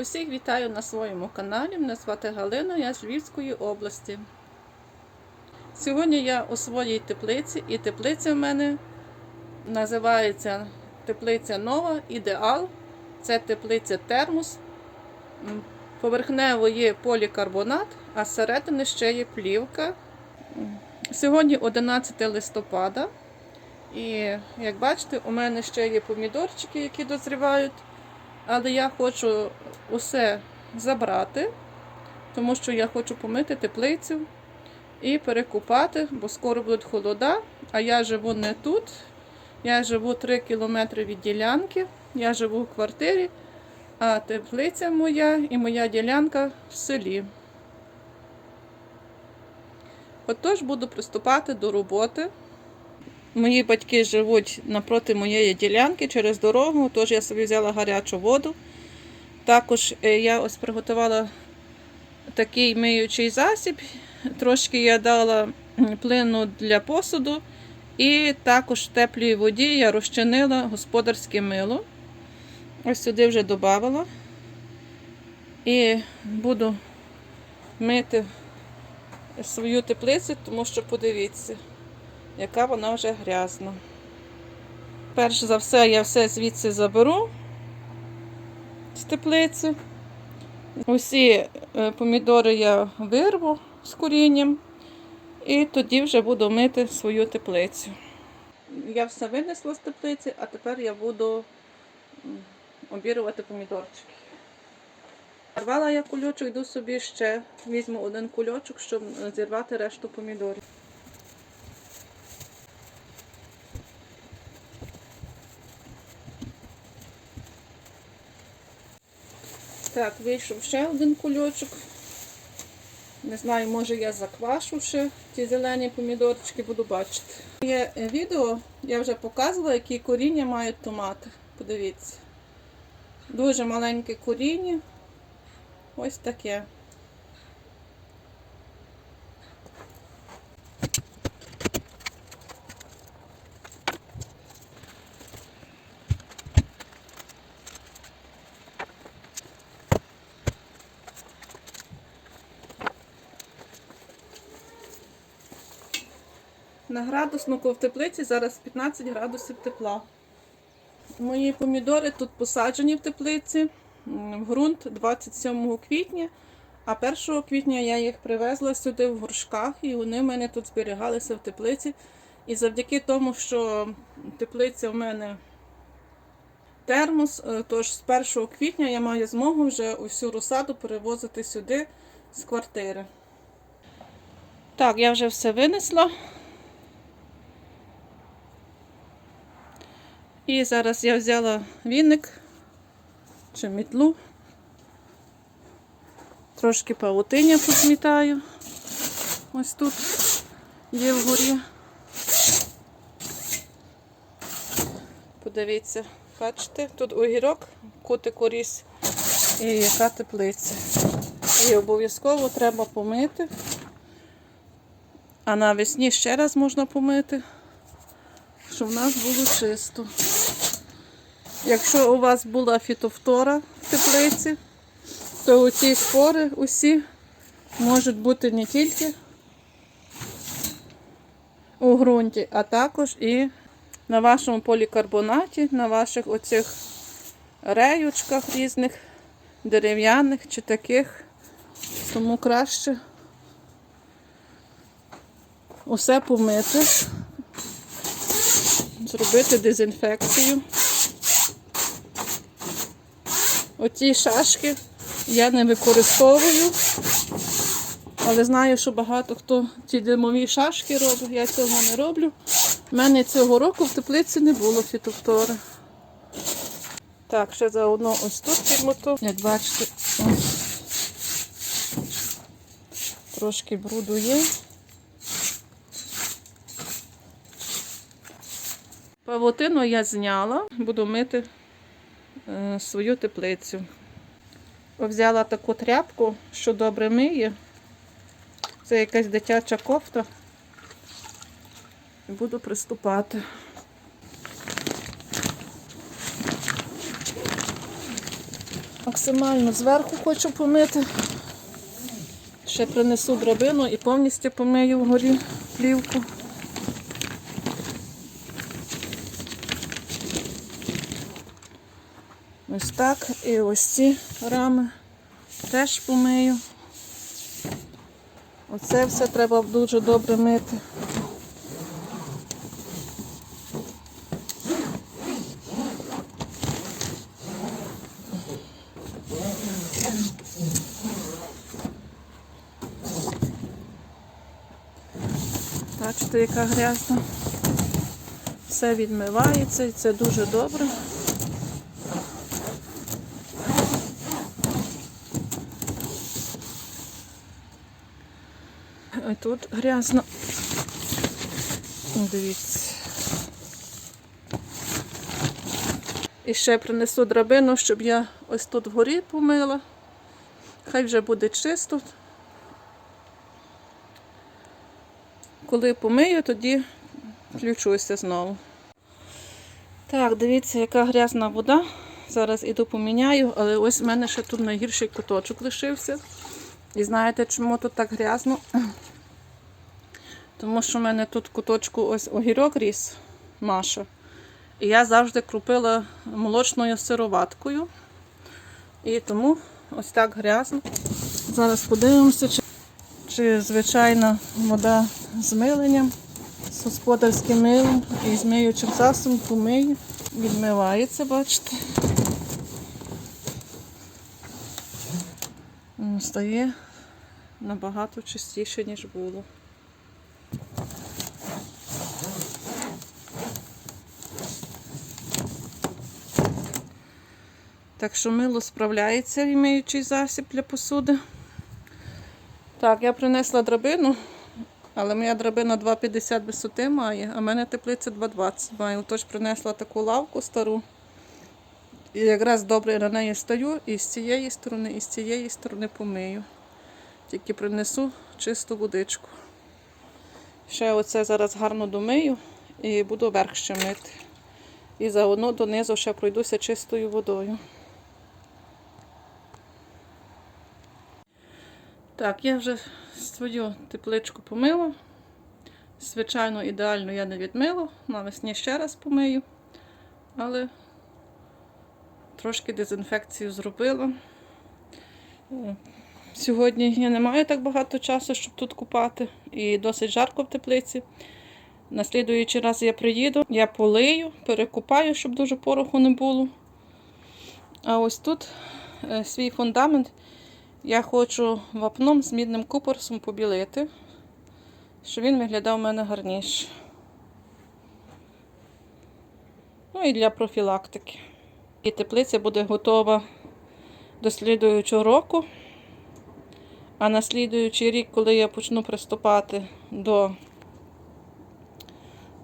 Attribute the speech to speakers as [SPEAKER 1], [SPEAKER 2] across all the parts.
[SPEAKER 1] Усіх вітаю на своєму каналі. Мене звати Галина, я з Львівської області. Сьогодні я у своїй теплиці, і теплиця в мене називається теплиця Нова Ідеал. Це теплиця термос. Поверхнево є полікарбонат, а зсередини ще є плівка. Сьогодні 11 листопада. І як бачите, у мене ще є помідорчики, які дозрівають. Але я хочу усе забрати, тому що я хочу помити теплицю і перекупати, бо скоро будуть холода. А я живу не тут. Я живу 3 кілометри від ділянки. Я живу в квартирі, а теплиця моя і моя ділянка в селі. Отож буду приступати до роботи. Мої батьки живуть напроти моєї ділянки через дорогу, тож я собі взяла гарячу воду. Також е, я ось приготувала такий миючий засіб. Трошки я дала плину для посуду, і також в теплій воді я розчинила господарське мило. Ось сюди вже додавала. І буду мити свою теплицю, тому що подивіться яка вона вже грязна. Перш за все, я все звідси заберу з теплиці. Усі е, помідори я вирву з корінням і тоді вже буду мити свою теплицю. Я все винесла з теплиці, а тепер я буду обірувати помідорчики. Рвала я кульочок, йду собі ще візьму один кульочок, щоб зірвати решту помідорів. Так, вийшов ще один кульочок. Не знаю, може я заквашу ще ті зелені помідорчики, буду бачити. Є відео, я вже показувала, які коріння мають томати. Подивіться. Дуже маленьке коріння. Ось таке. На градуснику в теплиці зараз 15 градусів тепла. Мої помідори тут посаджені в теплиці. В ґрунт 27 квітня, а 1 квітня я їх привезла сюди в горшках, і вони в мене тут зберігалися в теплиці. І завдяки тому, що теплиця в мене термос, е, тож з 1 квітня я маю змогу вже усю розсаду перевозити сюди з квартири. Так, я вже все винесла. І зараз я взяла віник чи мітлу. Трошки павутиння позмітаю. Ось тут є вгорі. Подивіться, бачите, тут огірок, кутику ріс і яка теплиця. І обов'язково треба помити. А навесні ще раз можна помити, щоб в нас було чисто. Якщо у вас була фітофтора в теплиці, то ці спори усі можуть бути не тільки у ґрунті, а також і на вашому полікарбонаті, на ваших оцих реючках різних, дерев'яних чи таких. Тому краще усе помити, зробити дезінфекцію. Оці шашки я не використовую, але знаю, що багато хто ті димові шашки робить, я цього не роблю. У мене цього року в теплиці не було фітофтори. Так, ще заодно ось тут підмоту. Як бачите, трошки бруду є. Павутину я зняла, буду мити свою теплицю. Взяла таку тряпку, що добре миє. Це якась дитяча кофта. Буду приступати. Максимально зверху хочу помити. Ще принесу драбину і повністю помию вгорі плівку. Ось так. І ось ці рами теж помию. Оце все треба дуже добре мити. Бачите, яка грязна. Все відмивається і це дуже добре. Тут грязно. Дивіться. І ще принесу драбину, щоб я ось тут вгорі помила. Хай вже буде чисто. Коли помию, тоді включуся знову. Так, дивіться, яка грязна вода. Зараз іду поміняю, але ось в мене ще тут найгірший куточок лишився. І знаєте, чому тут так грязно? Тому що в мене тут куточку ось огірок ріс, Маша. І я завжди крупила молочною сироваткою. І тому ось так грязно. Зараз подивимося, чи, чи звичайна вода з миленням, з господарським милом і з миючим засобом помию. Відмивається, бачите. Стає набагато чистіше, ніж було. Так що мило справляється імеючий засіб для посуди. Так, я принесла драбину, але моя драбина 2,50 висоти має, а в мене теплиця 2,20 має. Тож принесла таку лавку стару. І якраз добре на неї стою і з цієї сторони, і з цієї сторони помию. Тільки принесу чисту водичку. Ще оце зараз гарно домию і буду верх ще мити. І заодно донизу ще пройдуся чистою водою. Так, я вже свою тепличку помила. Звичайно, ідеально я не відмила. Навесні ще раз помию. Але трошки дезінфекцію зробила. Е, Сьогодні я не маю так багато часу, щоб тут купати. І досить жарко в теплиці. На слідуючий раз я приїду, я полию, перекупаю, щоб дуже пороху не було. А ось тут е, свій фундамент я хочу вапном з мідним купорсом побілити, щоб він виглядав у мене гарніше. Ну і для профілактики. І теплиця буде готова до слідуючого року. А на слідуючий рік, коли я почну приступати до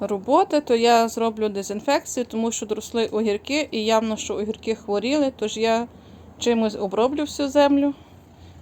[SPEAKER 1] роботи, то я зроблю дезінфекцію, тому що доросли огірки і явно, що огірки хворіли, тож я чимось оброблю всю землю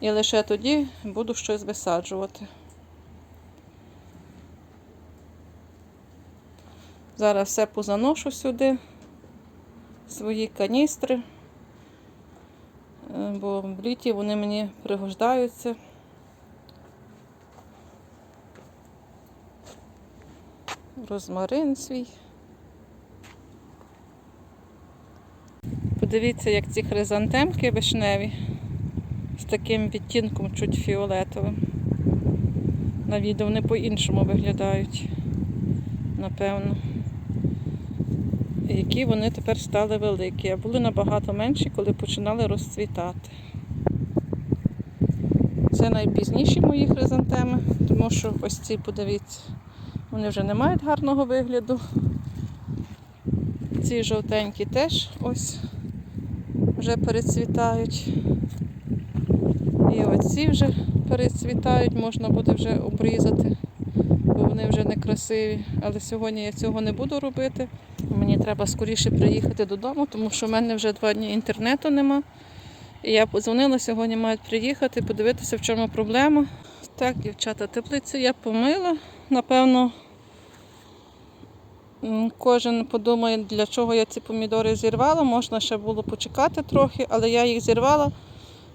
[SPEAKER 1] і лише тоді буду щось висаджувати. Зараз все позаношу сюди, свої каністри, е, бо в літі вони мені пригождаються. Розмарин свій. Подивіться, як ці хризантемки вишневі таким відтінком чуть фіолетовим. На відео вони по-іншому виглядають, напевно. Які вони тепер стали великі, а були набагато менші, коли починали розцвітати. Це найпізніші мої хризантеми, тому що ось ці, подивіться, вони вже не мають гарного вигляду. Ці жовтенькі теж ось вже перецвітають. І оці вже перецвітають, можна буде вже обрізати, бо вони вже не красиві. Але сьогодні я цього не буду робити. Мені треба скоріше приїхати додому, тому що в мене вже два дні інтернету нема. І я подзвонила, сьогодні мають приїхати, подивитися, в чому проблема. Так, дівчата, теплицю я помила. Напевно, Кожен подумає, для чого я ці помідори зірвала. Можна ще було почекати трохи, але я їх зірвала,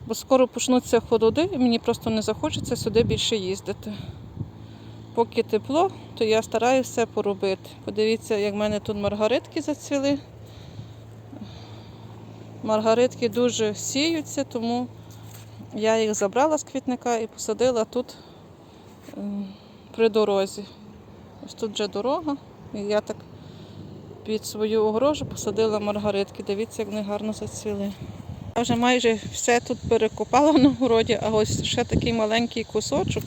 [SPEAKER 1] бо скоро почнуться холоди, і мені просто не захочеться сюди більше їздити. Поки тепло, то я стараюся все поробити. Подивіться, як в мене тут маргаритки зацвіли. Маргаритки дуже сіються, тому я їх забрала з квітника і посадила тут при дорозі. Ось тут вже дорога, і я так під свою огорожу посадила маргаритки. Дивіться, як вони гарно зацвіли. Вже майже все тут перекопала на городі, а ось ще такий маленький кусочок,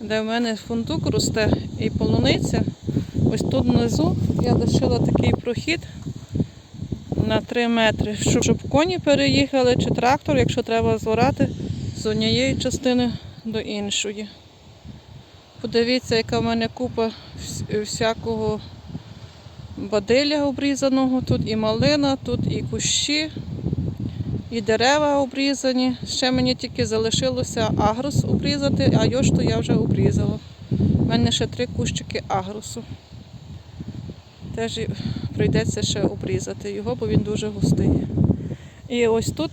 [SPEAKER 1] де в мене фундук росте і полуниця. Ось тут внизу я лишила такий прохід на 3 метри, щоб коні переїхали чи трактор, якщо треба зворати з однієї частини до іншої. Подивіться, яка в мене купа всякого бадилля обрізаного. Тут і малина, тут і кущі, і дерева обрізані. Ще мені тільки залишилося агрос обрізати, а йошту я вже обрізала. У мене ще три кущики агросу. Теж прийдеться ще обрізати його, бо він дуже густий. І ось тут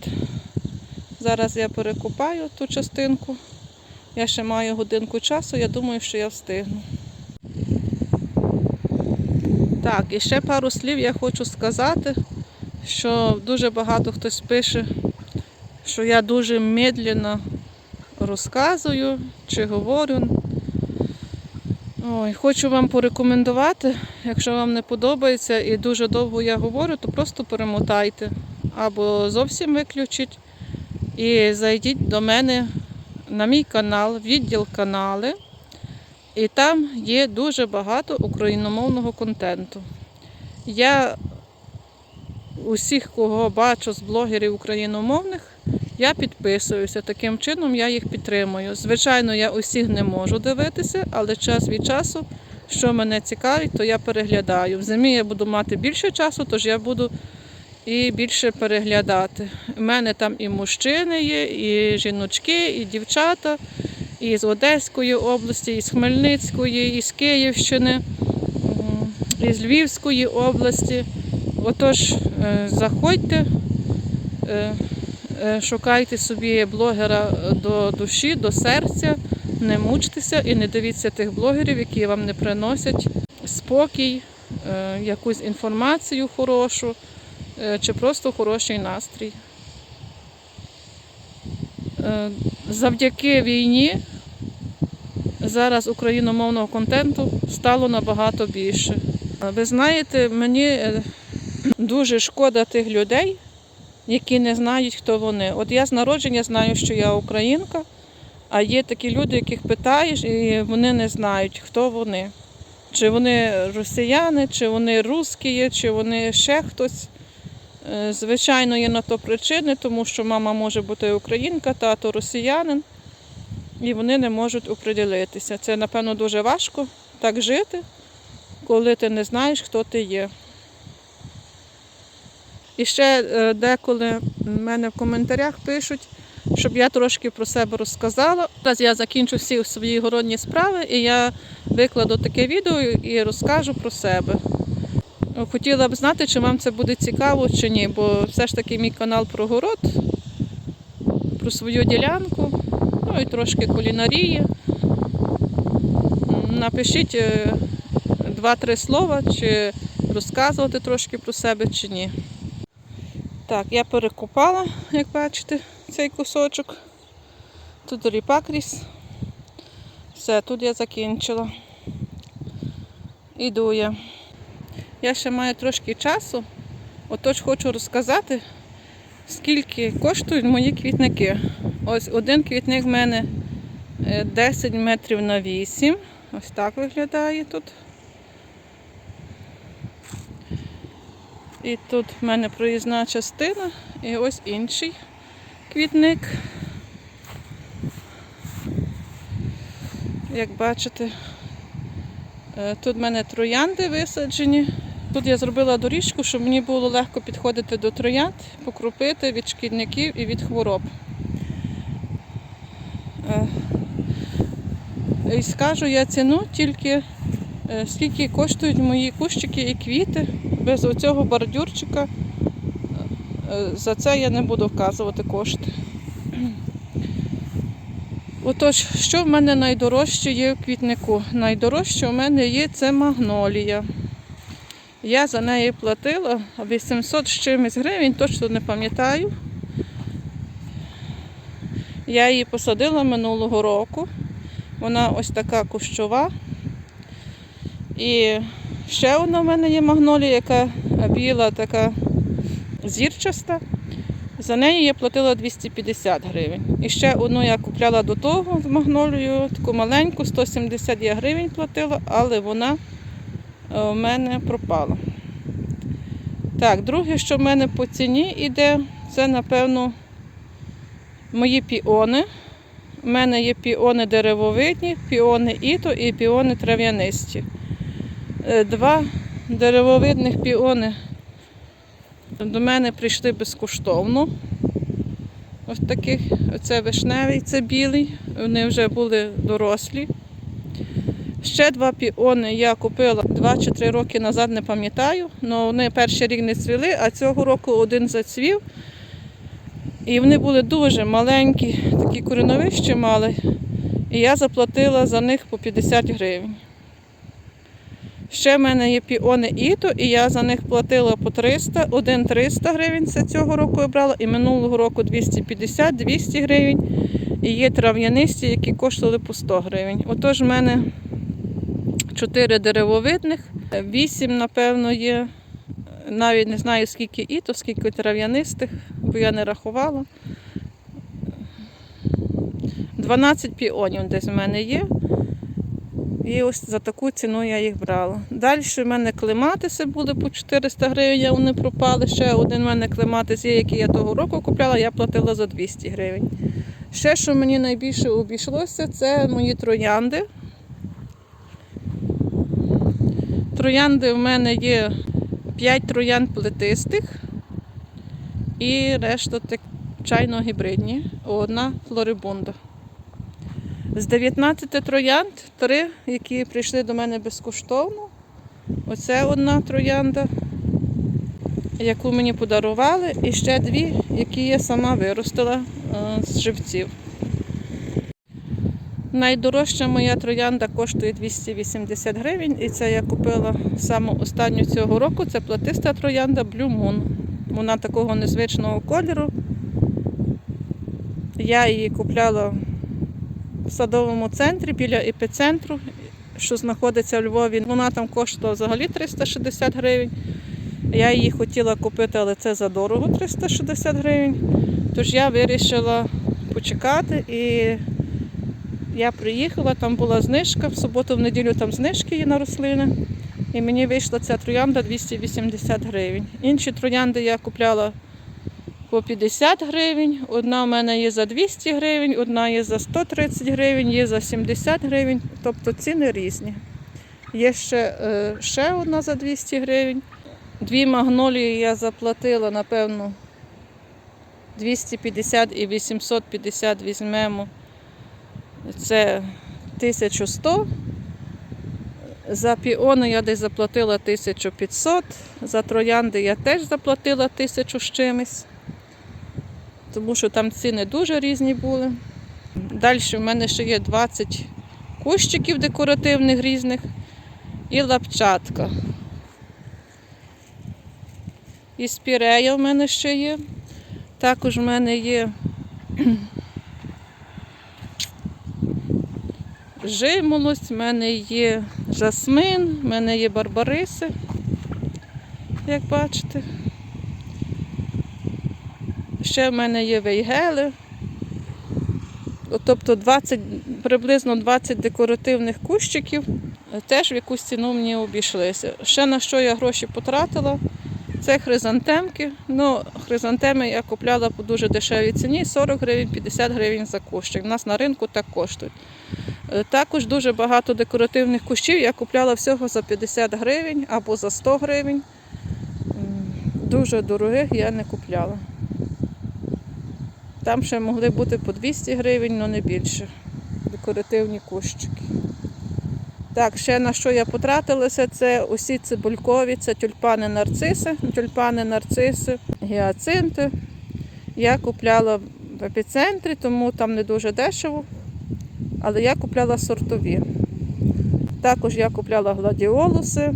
[SPEAKER 1] зараз я перекопаю ту частинку. Я ще маю годинку часу, я думаю, що я встигну. Так, і ще пару слів я хочу сказати, що дуже багато хтось пише, що я дуже медленно розказую чи говорю. Ой, хочу вам порекомендувати, якщо вам не подобається і дуже довго я говорю, то просто перемотайте або зовсім виключіть і зайдіть до мене на мій канал, відділ канали. І там є дуже багато україномовного контенту. Я усіх, кого бачу з блогерів україномовних, я підписуюся. Таким чином я їх підтримую. Звичайно, я усіх не можу дивитися, але час від часу, що мене цікавить, то я переглядаю. В зимі я буду мати більше часу, тож я буду і більше переглядати. У мене там і мужчини є, і жіночки, і дівчата, і з Одеської області, і з Хмельницької, і з Київщини, і з Львівської області. Отож, е, заходьте, е, е, шукайте собі блогера до душі, до серця, не мучтеся і не дивіться тих блогерів, які вам не приносять спокій, якусь інформацію хорошу чи просто хороший настрій. Завдяки війні зараз україномовного контенту стало набагато більше. Ви знаєте, мені дуже шкода тих людей, які не знають, хто вони. От я з народження знаю, що я українка, а є такі люди, яких питаєш, і вони не знають, хто вони. Чи вони росіяни, чи вони русські, чи вони ще хтось. Е, Звичайно, є на то причини, тому що мама може бути українка, тато росіянин, і вони не можуть оприділитися. Це, напевно, дуже важко так жити, коли ти не знаєш, хто ти є. І ще е, деколи в мене в коментарях пишуть, щоб я трошки про себе розказала. Зараз я закінчу всі свої городні справи і я викладу таке відео і розкажу про себе. Хотіла б знати, чи вам це буде цікаво чи ні, бо все ж таки мій канал про город, про свою ділянку, ну і трошки кулінарії. Напишіть е, два-три слова, чи розказувати трошки про себе, чи ні. Так, я перекопала, як бачите, цей кусочок. Тут ріпак ріс. Все, тут я закінчила. Іду я. Я ще маю трошки часу, отож хочу розказати, скільки коштують мої квітники. Ось один квітник в мене е, 10 метрів на 8. Ось так виглядає тут. І тут в мене проїзна частина і ось інший квітник. Як бачите, е, тут в мене троянди висаджені. Тут я зробила доріжку, щоб мені було легко підходити до троянд, покропити від шкідників і від хвороб. Е, І скажу я ціну тільки е, скільки коштують мої кущики і квіти без оцього бордюрчика. Е, За це я не буду вказувати кошти. Отож, що в мене найдорожче є в квітнику? Найдорожче у мене є це магнолія. Я за неї платила 800 з чимось гривень, точно не пам'ятаю. Я її посадила минулого року. Вона ось така кущова. І ще одна в мене є магнолія, яка біла, така зірчаста. За неї я платила 250 гривень. І ще одну я купляла до того з магнолією, таку маленьку, 170 я гривень платила, але вона е, в мене пропала. Так, друге, що в мене по ціні йде, це, напевно, мої піони. У мене є піони деревовидні, піони іто і піони трав'янисті. Е, Два деревовидних піони до мене прийшли безкоштовно. Ось таких, оце вишневий, це білий, вони вже були дорослі. Ще два піони я купила 2 чи 3 роки назад, не пам'ятаю, але вони перший рік не цвіли, а цього року один зацвів. І вони були дуже маленькі, такі кореновища мали. І я заплатила за них по 50 гривень. Ще в мене є піони Іто, і я за них платила по 300, один 300 гривень, це цього року я брала, і минулого року 250-200 гривень. І є трав'янисті, які коштували по 100 гривень. Отож, в мене 4 деревовидних, 8, напевно, є. Навіть не знаю, скільки іто, скільки трав'янистих, бо я не рахувала. 12 піонів десь в мене є. І ось за таку ціну я їх брала. Далі в мене клематиси були по 400 гривень, вони пропали. Ще один в мене клематис є, який я того року купляла, я платила за 200 гривень. Ще, що мені найбільше обійшлося, це мої троянди. Троянди в мене є 5 троянд плетистих і решта чайно гібридні, одна флорибунда. З 19 троянд, три, які прийшли до мене безкоштовно. Оце одна троянда, яку мені подарували, і ще дві, які я сама виростила е, з живців. Найдорожча моя троянда коштує 280 гривень, і це я купила саме останню цього року. Це платиста троянда Blue Moon. Вона такого незвичного кольору. Я її купляла садовому центрі біля епіцентру, що знаходиться в Львові. Вона там коштувала взагалі 360 гривень. Я її хотіла купити, але це задорого 360 гривень. Тож я вирішила почекати і я приїхала, там була знижка, в суботу, в неділю там знижки є на рослини. І мені вийшла ця троянда 280 гривень. Інші троянди я купляла по 50 гривень. Одна в мене є за 200 гривень, одна є за 130 гривень, є за 70 гривень. Тобто ціни різні. Є ще, е, ще одна за 200 гривень. Дві магнолії я заплатила, напевно, 250 і 850 візьмемо. Це 1100. За піони я десь заплатила 1500, за троянди я теж заплатила 1000 з чимось, тому що там ціни дуже різні були. Далі в мене ще є 20 кущиків декоративних різних і лапчатка. І спірея в мене ще є. Також в мене є жимолость, в мене є жасмин, в мене є барбариси, як бачите. Ще в мене є вейгели. Тобто 20, приблизно 20 декоративних кущиків теж в якусь ціну мені обійшлися. Ще на що я гроші потратила, це хризантемки. Ну, хризантеми я купляла по дуже дешевій ціні 40 гривень, 50 гривень за кущик. У нас на ринку так коштують. Е, Також дуже багато декоративних кущів я купляла всього за 50 гривень або за 100 гривень. Дуже дорогих я не купляла. Там ще могли бути по 200 гривень, але не більше. Декоративні кущики. Так, ще на що я потратилася, це усі цибулькові, це тюльпани нарциси, тюльпани нарциси, гіацинти. Я купляла в епіцентрі, тому там не дуже дешево. Але я купляла сортові. Також я купляла гладіолуси,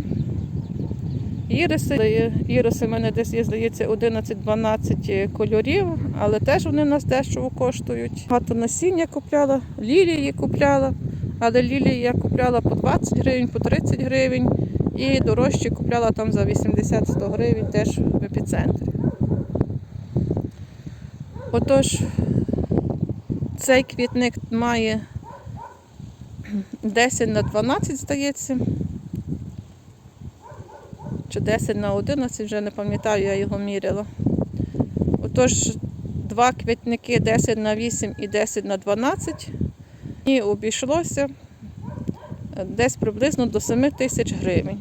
[SPEAKER 1] іриси. Іриси в мене десь є, здається, 11-12 кольорів, але теж вони нас дешево коштують. Багато насіння купляла, лілії купляла, але лілії я купляла по 20 гривень, по 30 гривень. І дорожчі купляла там за 80-100 гривень теж в епіцентрі. Отож, цей квітник має 10 на 12, здається. Чи 10 на 11, вже не пам'ятаю, я його міряла. Отож, два квітники 10 на 8 і 10 на 12. І обійшлося десь приблизно до 7 тисяч гривень.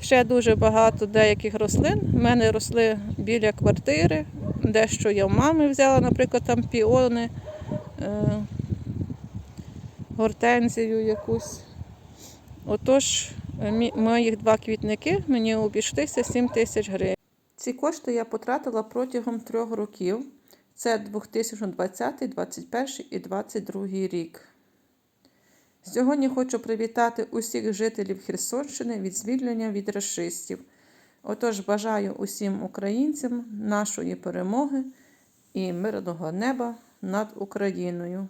[SPEAKER 1] Ще дуже багато деяких рослин. У мене росли біля квартири, дещо я в мами взяла, наприклад, там піони, е, гортензію якусь. Отож, моїх два квітники мені обійшлися 7 тисяч гривень. Ці кошти я потратила протягом трьох років. Це 2020, 2021 і 2022 рік. Сьогодні хочу привітати усіх жителів Херсонщини від звільнення від расистів. Отож, бажаю усім українцям нашої перемоги і мирного неба над Україною.